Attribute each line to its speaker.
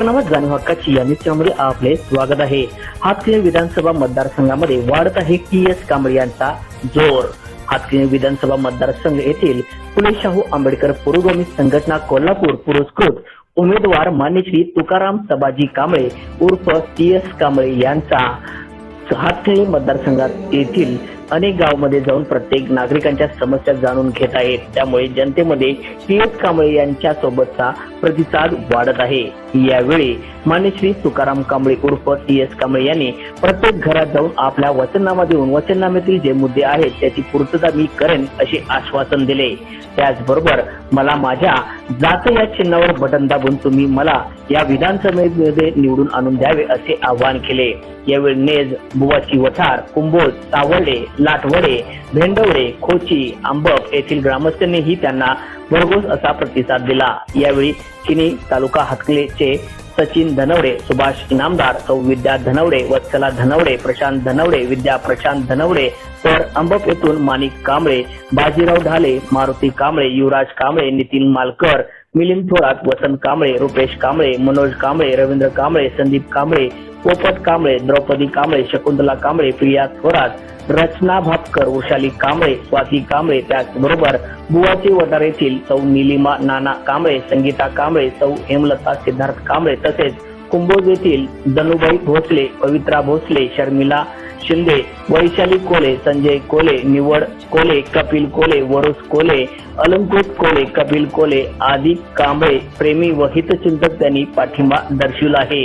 Speaker 1: नावात जाणीव हक्काची या निश्चयामध्ये आपले स्वागत आहे. हातकिणी विधानसभा मतदारसंघामध्ये वाढत आहे टी एस कांबळे यांचा जोर. हातकिणी विधानसभा मतदारसंघ येथील फुले शाहू आंबेडकर पुरोगामी संघटना कोल्हापूर पुरस्कृत उमेदवार मान्यश्री तुकाराम सबाजी कांबळे उर्फ टी एस कांबळे यांचा. हातकिणी मतदारसंघात येथील अनेक गावामध्ये जाऊन प्रत्येक नागरिकांच्या समस्या जाणून घेत आहेत त्यामुळे जनतेमध्ये टी एस कांबळे यांच्या सोबतचा प्रतिसाद वाढत आहे. यावेळी मान्यश्री तुकाराम कांबळे उर्फ टी एस कांबळे यांनी प्रत्येक घरात जाऊन आपल्या वचननामा देऊन वचननाम्यातील जे मुद्दे आहेत त्याची पूर्तता मी करेन असे आश्वासन दिले. त्याचबरोबर मला माझ्या जात या चिन्हावर बटन दाबून तुम्ही मला या विधानसभेमध्ये निवडून आणून द्यावे असे आवाहन केले. यावेळी नेज बुवाची वठार कुंभोज सावर्डे लाटवडे भेंडवडे खोची आंबप येथील ग्रामस्थांनीही त्यांना भरघोस असा प्रतिसाद दिला. यावेळी चिनी तालुका हातकलेचे सचिन धनवडे सुभाष इनामदार सौ विद्या धनवडे वत्सला धनवडे प्रशांत धनवडे विद्या प्रशांत धनवडे तर अंबप येथून माणिक कांबळे बाजीराव ढाले मारुती कांबळे युवराज कांबळे नितीन मालकर मिलिंद थोरात वसंत कांबळे रुपेश कांबळे मनोज कांबळे रवींद्र कांबळे संदीप कांबळे पोपट कांबळे द्रौपदी कांबळे शकुंतला कांबळे प्रिया थोरात रचना भापकर वृषाली कांबळे स्वाती कांबळे त्याचबरोबर बुवाची वटार येथील सौ निलिमा नाना कांबळे संगीता कांबळे सौ हेमलता सिद्धार्थ कांबळे तसेच कुंभोज येथील दनुबाई भोसले पवित्रा भोसले शर्मिला शिंदे वैशाली कोले संजय कोले निवड कोले कपिल कोले वरुस कोले अलंकृत कोले कपिल कोले आदी कांबळे प्रेमी व हितचिंतक त्यांनी पाठिंबा दर्शविला आहे.